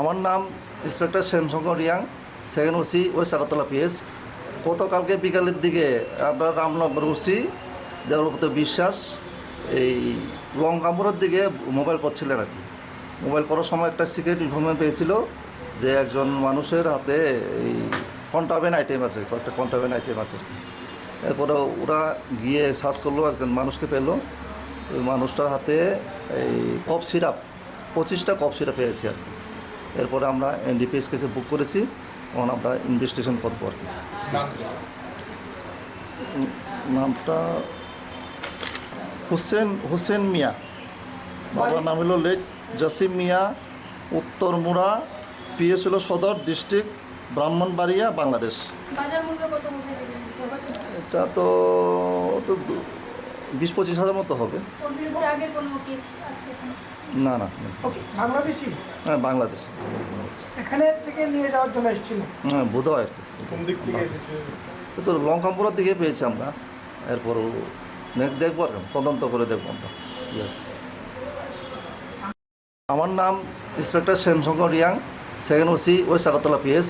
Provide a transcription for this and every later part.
আমার নাম inspector Shyamshankar Reang second OC west Agartala PS গতকালকে বিকালের দিকে আপনার রামনগর ওসি দেবপ্রত বিশ্বাস, এই লঙ্কাপুরের দিকে মোবাইল করছিলেন আর কি। মোবাইল করার সময় একটা সিক্রেট ইনফরমেশন পেয়েছিল যে একজন মানুষের হাতে এই কন্টাবেন আইটেম আছে, কয়েকটা কন্টাবেন আইটেম আছে। এরপরে ওরা গিয়ে সার্চ করল, একজন মানুষকে পেল। ওই মানুষটার হাতে এই কফ সিরাপ পঁচিশটা কফ সিরাপ পেয়েছি আর কি। এরপরে আমরা এনডিপিএস কেসে বুক করেছি তখন আমরা ইনভেস্টিগেশন করব আর কি। নামটা হুসেন হুসেন মিয়া। বাবার নাম হলো লেট জাসিম মিয়া উত্তরমুড়া পিএস হলো সদর ডিস্ট্রিক্ট ব্রাহ্মণবাড়িয়া বাংলাদেশ। এটা তো বিশ পঁচিশ হাজার মতো হবে। ওর বিরুদ্ধে আগের কোনো কেস আছে এখানে? না না। ওকে বাংলাদেশি? হ্যাঁ বাংলাদেশে। এখানে থেকে নিয়ে যাওয়ার জন্য এসেছিল? হ্যাঁ বোধ হয় কোন দিক থেকে এসেছে? তো লঙ্কাপুরের দিকে পেয়েছি আমরা। এরপর নেক্সট দেখব আর তদন্ত করে দেখব আমরা। আমার নাম inspector Shyamshankar Reang second OC west Agartala PS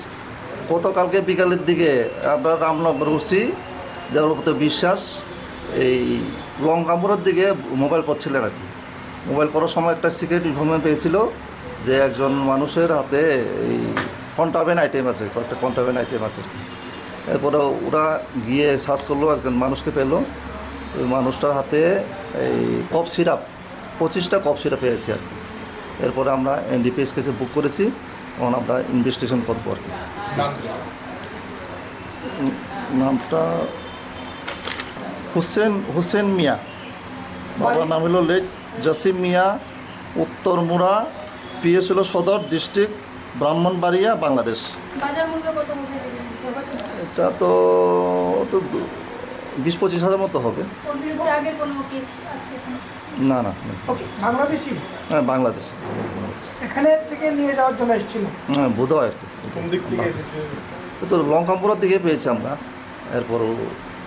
গতকালকে বিকালের দিকে আপনার রামনগর ওসি দেবপ্রত বিশ্বাস এই লঙ্কাপুরের দিকে মোবাইল করছিলেন আর কি। মোবাইল করার সময় একটা সিক্রেট ইনফরমেশন পেয়েছিল যে একজন মানুষের হাতে এই কন্টাবেন আইটেম আছে কয়েকটা কন্টাবেন আইটেম আছে। আর কি এরপরে ওরা গিয়ে সার্চ করল একজন মানুষকে পেল। ওই মানুষটার হাতে এই কফ সিরাপ পঁচিশটা কফ সিরাপ পেয়েছি আর কি। এরপরে আমরা এনডিপিএস কেসে বুক করেছি তখন আমরা ইনভেস্টিগেশন করব আর কি। নামটা হুসেন হুসেন মিয়া। বাবার নাম হলো লেট জাসিম মিয়া। উত্তরমুড়া পিএস হলো সদর ডিস্ট্রিক্ট ব্রাহ্মণবাড়িয়া বাংলাদেশ। বাজার মূল্য কত মধ্যে দেবেন এটা তো তো দু- বিশ পঁচিশ হাজার মতো হবে? না না না। ওকে বাংলাদেশি? হ্যাঁ বাংলাদেশ। এখানে থেকে নিয়ে যাওয়ার জন্য এসেছিল? হ্যাঁ বোধ হয় আর কি কোন দিক থেকে এসেছে? তো লঙ্কাপুরের দিকে পেয়েছি আমরা। এরপর